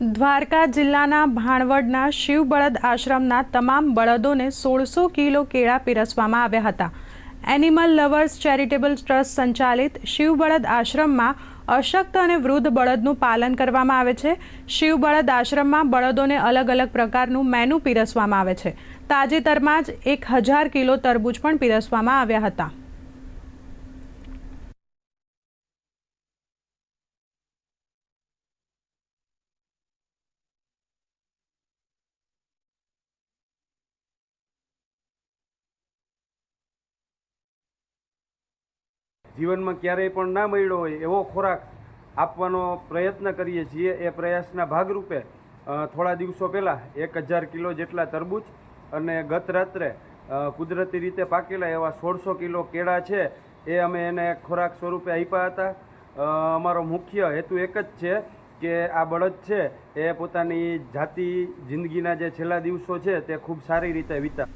દ્વારકા જિલ્લાના ભાણવડના શિવ બળદ આશ્રમના તમામ બળદોને સોળસો કિલો કેળા પીરસવામાં આવ્યા હતા. એનિમલ લવર્સ ચેરિટેબલ ટ્રસ્ટ સંચાલિત શિવ બળદ આશ્રમમાં અશક્ત અને વૃદ્ધ બળદનું પાલન કરવામાં આવે છે. શિવ બળદ આશ્રમમાં બળદોને અલગ અલગ પ્રકારનું મેનુ પીરસવામાં આવે છે. તાજેતરમાં જ એક હજાર કિલો તરબૂચ પણ પીરસવામાં આવ્યા હતા. જીવનમાં ક્યારેય પણ ના મળ્યો હોય એવો ખોરાક આપવાનો પ્રયત્ન કરીએ છીએ. એ પ્રયાસના ભાગરૂપે થોડા દિવસો પહેલાં એક હજાર કિલો જેટલા તરબૂચ અને ગત રાત્રે કુદરતી રીતે પાકેલા એવા સોળસો કિલો કેળા છે એ અમે એને ખોરાક સ્વરૂપે આપ્યા હતા. અમારો મુખ્ય હેતુ એક જ છે કે આ બળદ છે એ પોતાની જાતિ જિંદગીના જે છેલ્લા દિવસો છે તે ખૂબ સારી રીતે વિતા